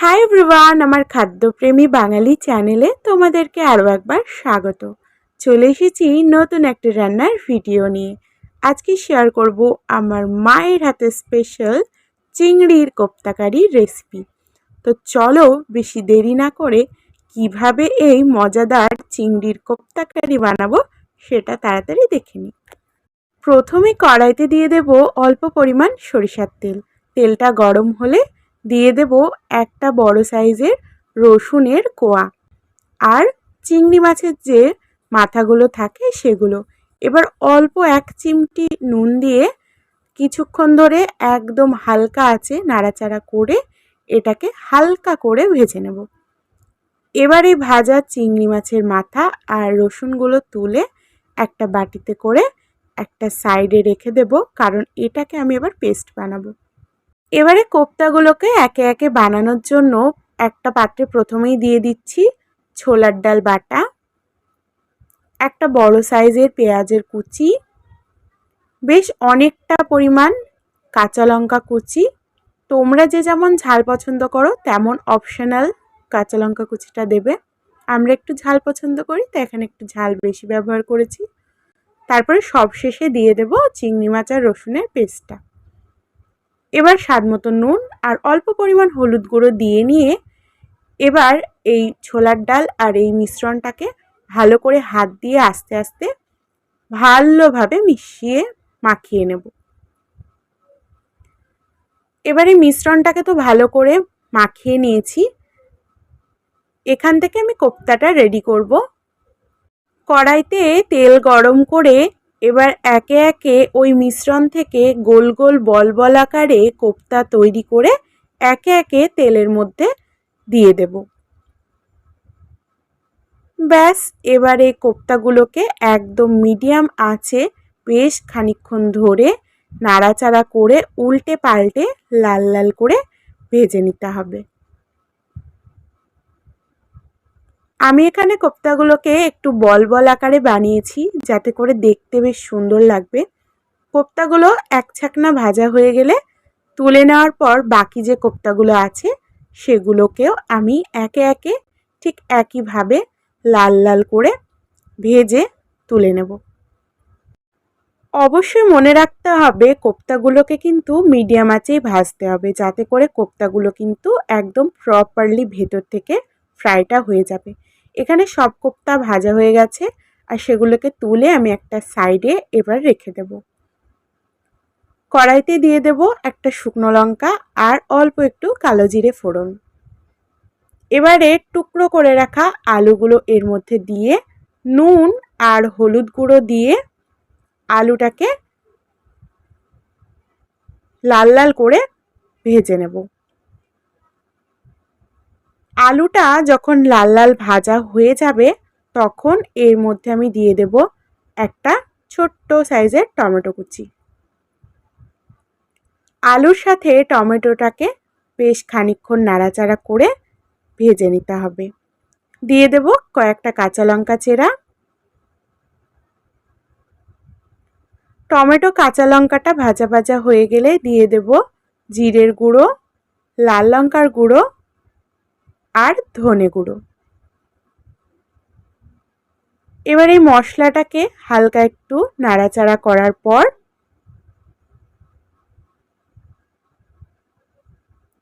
Hi everyone আমার খাদ্যপ্রেমী বাঙালি চ্যানেলে তোমাদেরকে আরও একবার স্বাগত। চলে এসেছি নতুন একটা রান্নার ভিডিও নিয়ে। আজকে শেয়ার করব আমার মায়ের হাতে স্পেশাল চিংড়ির কোপ্তাকারি রেসিপি তো চলো বেশি দেরি না করে কীভাবে এই মজাদার চিংড়ির কোপ্তাকারি বানাবো সেটা তাড়াতাড়ি দেখে নিই। প্রথমে কড়াইতে দিয়ে দেব অল্প পরিমাণ সরিষার তেল। তেলটা গরম হলে দিয়ে দেব একটা বড় সাইজের রসুনের কোয়া। আর চিংড়ি মাছের যে মাথাগুলো থাকে সেগুলো। এবার অল্প এক চিমটি নুন দিয়ে কিছুক্ষণ ধরে একদম হালকা আছে নাড়াচাড়া করে এটাকে হালকা করে ভেজে নেব। এবার এই ভাজা চিংড়ি মাছের মাথা আর রসুনগুলো তুলে একটা বাটিতে করে একটা সাইডে রেখে দেব, কারণ এটাকে আমি এবার পেস্ট বানাবো। এবারে কোপ্তাগুলোকে একে একে বানানোর জন্য একটা পাত্রে প্রথমেই দিয়ে দিচ্ছি ছোলার ডাল বাটা, একটা বড় সাইজের পেঁয়াজের কুচি, বেশ অনেকটা পরিমাণ কাঁচা লঙ্কা কুচি। তোমরা যে যেমন ঝাল পছন্দ করো তেমন অপশনাল কাঁচা লঙ্কা কুচিটা দেবে। আমরা একটু ঝাল পছন্দ করি, তো এখানে একটু ঝাল বেশি ব্যবহার করেছি। তারপরে সবশেষে দিয়ে দেব চিংড়ি মাছ আর রসুনের পেস্টটা এবার স্বাদ মতো নুন আর অল্প পরিমাণ হলুদ গুঁড়ো দিয়ে নিয়ে এবার এই ছোলার ডাল আর এই মিশ্রণটাকে ভালো করে হাত দিয়ে আস্তে আস্তে ভালোভাবে মিশিয়ে মাখিয়ে নেব। এবার মিশ্রণটাকে তো ভালো করে মাখিয়ে নিয়েছি। এখান থেকে আমি কোপ্তাটা রেডি করব। কড়াইতে তেল গরম করে এবার একে একে ওই মিশ্রণ থেকে গোল গোল বল বল আকারে কোপ্তা তৈরি করে একে একে তেলের মধ্যে দিয়ে দেব। ব্যাস, এবারে কোপ্তাগুলোকে একদম মিডিয়াম আঁচে বেশ খানিক্ষণ ধরে নাড়াচাড়া করে উল্টে পাল্টে লাল লাল করে ভেজে নিতে হবে। আমি এখানে কোপ্তাগুলোকে একটু বল বল আকারে বানিয়েছি, যাতে করে দেখতে বেশ সুন্দর লাগবে। কোপ্তাগুলো এক ছাকনা ভাজা হয়ে গেলে তুলে নেওয়ার পর বাকি যে কোপ্তাগুলো আছে, সেগুলোকেও আমি একে একে ঠিক একইভাবে লাল লাল করে ভেজে তুলে নেব। অবশ্যই মনে রাখতে হবে, কোপ্তাগুলোকে কিন্তু মিডিয়াম আঁচেই ভাজতে হবে, যাতে করে কোপ্তাগুলো কিন্তু একদম প্রপারলি ভেতর থেকে ফ্রাইটা হয়ে যাবে। এখানে সব কোপ্তা ভাজা হয়ে গেছে, আর সেগুলোকে তুলে আমি একটা সাইডে এবার রেখে দেব। কড়াইতে দিয়ে দেব একটা শুকনো লঙ্কা আর অল্প একটু কালো জিরে ফোড়ন। এবারে টুকরো করে রাখা আলুগুলো এর মধ্যে দিয়ে, নুন আর হলুদ গুঁড়ো দিয়ে আলুটাকে লাল লাল করে ভেজে নেব। আলুটা যখন লাল লাল ভাজা হয়ে যাবে, তখন এর মধ্যে আমি দিয়ে দেব একটা ছোট্ট সাইজের টমেটো কুচি। আলুর সাথে টমেটোটাকে বেশ খানিক্ষণ নাড়াচাড়া করে ভেজে নিতে হবে। দিয়ে দেব কয়েকটা কাঁচা লঙ্কা চেরা। টমেটো কাঁচা লঙ্কাটা ভাজা ভাজা হয়ে গেলে দিয়ে দেব জিরের গুঁড়ো, লাল লঙ্কার গুঁড়ো আর ধনে গুঁড়ো। এবার এই মশলাটাকে হালকা একটু নাড়াচাড়া করার পর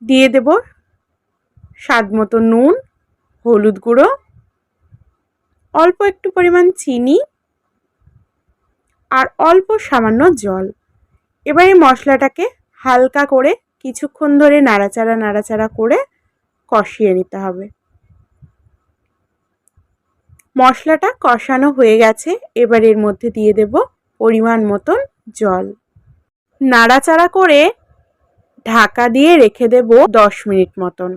দিয়ে দেব স্বাদ মতো নুন, হলুদ গুঁড়ো, অল্প একটু পরিমাণ চিনি আর অল্প সামান্য জল। এবার এই মশলাটাকে হালকা করে কিছুক্ষণ ধরে নাড়াচাড়া নাড়াচাড়া করে কষিয়ে নিতে হবে। মশলাটা কষানো হয়ে গেছে। এবার এর মধ্যে দিয়ে দেব পরিমাণ মতন জল। নাড়াচাড়া করে ঢাকা দিয়ে রেখে দেব দশ মিনিট মতন।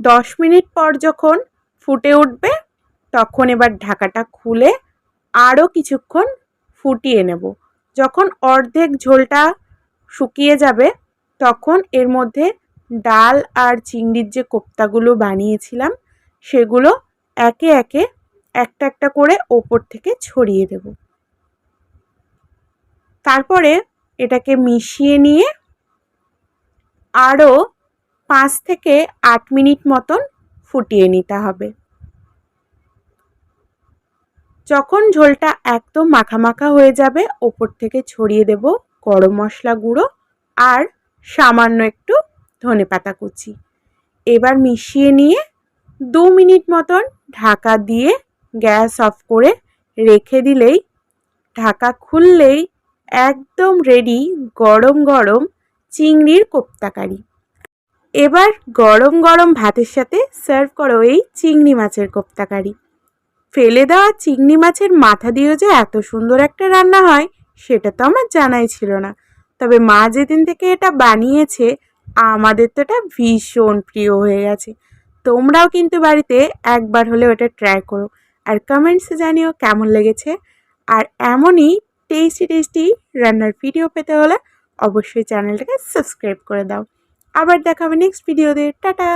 দশ মিনিট পর যখন ফুটে উঠবে, তখন এবার ঢাকাটা খুলে আরও কিছুক্ষণ ফুটিয়ে নেব। যখন অর্ধেক ঝোলটা শুকিয়ে যাবে, তখন এর মধ্যে ডাল আর চিংড়ির যে কোপ্তাগুলো বানিয়েছিলাম, সেগুলো একে একে একটা একটা করে ওপর থেকে ছড়িয়ে দেব। তারপরে এটাকে মিশিয়ে নিয়ে আরও পাঁচ থেকে আট মিনিট মতন ফুটিয়ে নিতে হবে। যখন ঝোলটা একদম মাখা মাখা হয়ে যাবে, ওপর থেকে ছড়িয়ে দেব গরম মশলা গুঁড়ো আর সামান্য একটু ধনে পাতা কুচি। এবার মিশিয়ে নিয়ে দু মিনিট মতন ঢাকা দিয়ে গ্যাস অফ করে রেখে দিলেই, ঢাকা খুললেই একদম রেডি গরম গরম চিংড়ির কোপ্তাকারি। এবার গরম গরম ভাতের সাথে সার্ভ করো এই চিংড়ি মাছের কোপ্তাকারি। ফেলে দেওয়া চিংড়ি মাছের মাথা দিয়েও যে এত সুন্দর একটা রান্না হয়, সেটা তো আমার জানাই ছিল না। তবে মা যেদিন থেকে এটা বানিয়েছে আমাদের তো এটা ভীষণ প্রিয় হয়ে গেছে। তোমরাও কিন্তু বাড়িতে একবার হলেও এটা ট্রাই করো। আর কমেন্টসে জানিও কেমন লেগেছে। আর এমনই টেস্টি টেস্টি রান্নার ভিডিও পেতে হলে অবশ্যই চ্যানেলটাকে সাবস্ক্রাইব করে দাও। আবার দেখাবে নেক্সট ভিডিওতে টাটা!